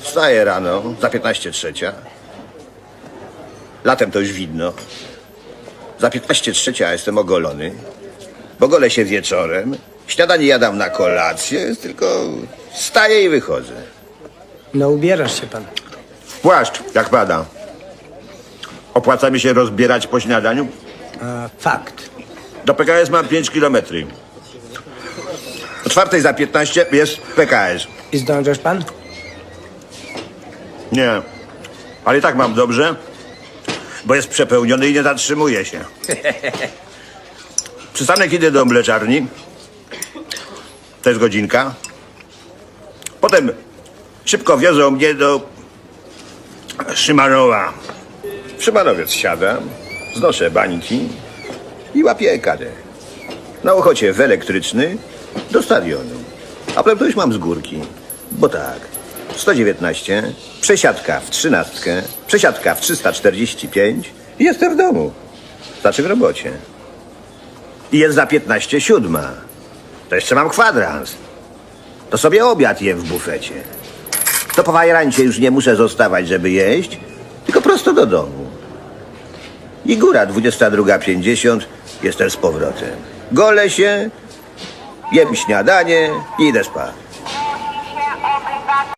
Wstaję rano, za 15 trzecia. Latem to już widno. Za 15 trzecia jestem ogolony. Bo golę się wieczorem. Śniadanie jadam na kolację, tylko wstaję i wychodzę. No ubierasz się pan. Płaszcz, jak pada. Opłaca mi się rozbierać po śniadaniu? A, fakt. Do PKS mam 5 kilometrów. O czwartej za 15 jest PKS. I zdążysz pan? Nie, ale i tak mam dobrze, bo jest przepełniony i nie zatrzymuje się. Przystanek idę do mleczarni. To jest godzinka. Potem szybko wiozą mnie do Szymanowa. W Szymanowiec siadam, znoszę bańki i łapię karę. Na Ochocie w elektryczny do stadionu. A to już mam z górki. Bo tak, 119, przesiadka w trzynastkę, przesiadka w 345 i jestem w domu. Znaczy w robocie. I jest za 15 siódma. To jeszcze mam kwadrans. To sobie obiad jem w bufecie. To po fajrancie już nie muszę zostawać, żeby jeść, tylko prosto do domu. I góra 22.50 jestem z powrotem. Golę się, jem śniadanie i idę spać.